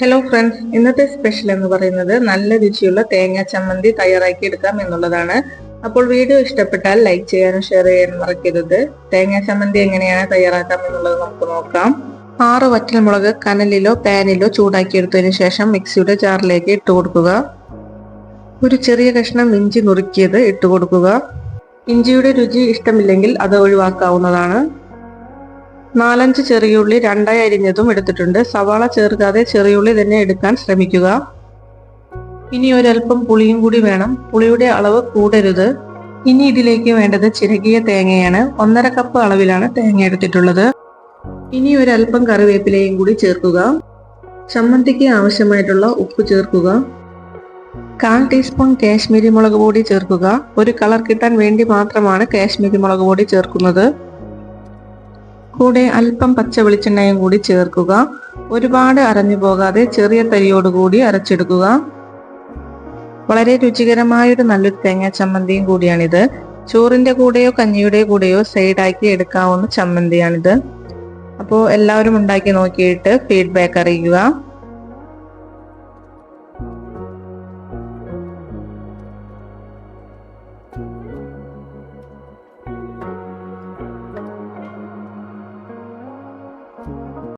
Hello friends ഇന്നത്തെ special എന്ന് പറയുന്നത് നല്ല രുചിയുള്ള തേങ്ങ ചമ്മന്തി തയ്യാറാക്കി എടുക്കാം എന്നുള്ളതാണ്. അപ്പോൾ വീഡിയോ ഇഷ്ടപ്പെട്ടാൽ ലൈക്ക് ചെയ്യാനും ഷെയർ ചെയ്യാനും മറക്കരുത്. തേങ്ങ ചമ്മന്തി എങ്ങനെയാണ് തയ്യാറാക്കാം എന്നുള്ളത് നമുക്ക് നോക്കാം. ആറ് വറ്റൽ മുളക് കനലിലോ പാനിലോ ചൂടാക്കിയെടുത്തതിന് ശേഷം മിക്സിയുടെ ജാറിലേക്ക് ഇട്ട് കൊടുക്കുക. ഒരു ചെറിയ കഷ്ണം ഇഞ്ചി നുറുക്കിയത് ഇട്ട് കൊടുക്കുക. ഇഞ്ചിയുടെ രുചി ഇഷ്ടമില്ലെങ്കിൽ അത് ഒഴിവാക്കാവുന്നതാണ്. നാലഞ്ച് ചെറിയുള്ളി രണ്ടായി അരിഞ്ഞതും എടുത്തിട്ടുണ്ട്. സവാള ചേർക്കാതെ ചെറിയുള്ളി തന്നെ എടുക്കാൻ ശ്രമിക്കുക. ഇനി ഒരല്പം പുളിയും കൂടി വേണം. പുളിയുടെ അളവ് കൂടരുത്. ഇനി ഇതിലേക്ക് വേണ്ടത് ചിരകിയ തേങ്ങയാണ്. ഒന്നര കപ്പ് അളവിലാണ് തേങ്ങ എടുത്തിട്ടുള്ളത്. ഇനി ഒരല്പം കറിവേപ്പിലയും കൂടി ചേർക്കുക. ചമ്മന്തിക്ക് ആവശ്യമായിട്ടുള്ള ഉപ്പ് ചേർക്കുക. കാൽ ടീസ്പൂൺ കാശ്മീരി മുളക് പൊടി ചേർക്കുക. ഒരു കളർ കിട്ടാൻ വേണ്ടി മാത്രമാണ് കാശ്മീരി മുളക് പൊടി ചേർക്കുന്നത്. കൂടെ അല്പം പച്ച വെളിച്ചെണ്ണയും കൂടി ചേർക്കുക. ഒരുപാട് അരഞ്ഞു പോകാതെ ചെറിയ തരിയോടുകൂടി അരച്ചെടുക്കുക. വളരെ രുചികരമായൊരു നല്ലൊരു തേങ്ങാ ചമ്മന്തിയും കൂടിയാണിത്. ചോറിന്റെ കൂടെയോ കഞ്ഞിയുടെ കൂടെയോ സൈഡാക്കി എടുക്കാവുന്ന ചമ്മന്തിയാണിത്. അപ്പോൾ എല്ലാവരും ഉണ്ടാക്കി നോക്കിയിട്ട് ഫീഡ്ബാക്ക് അറിയിക്കുക.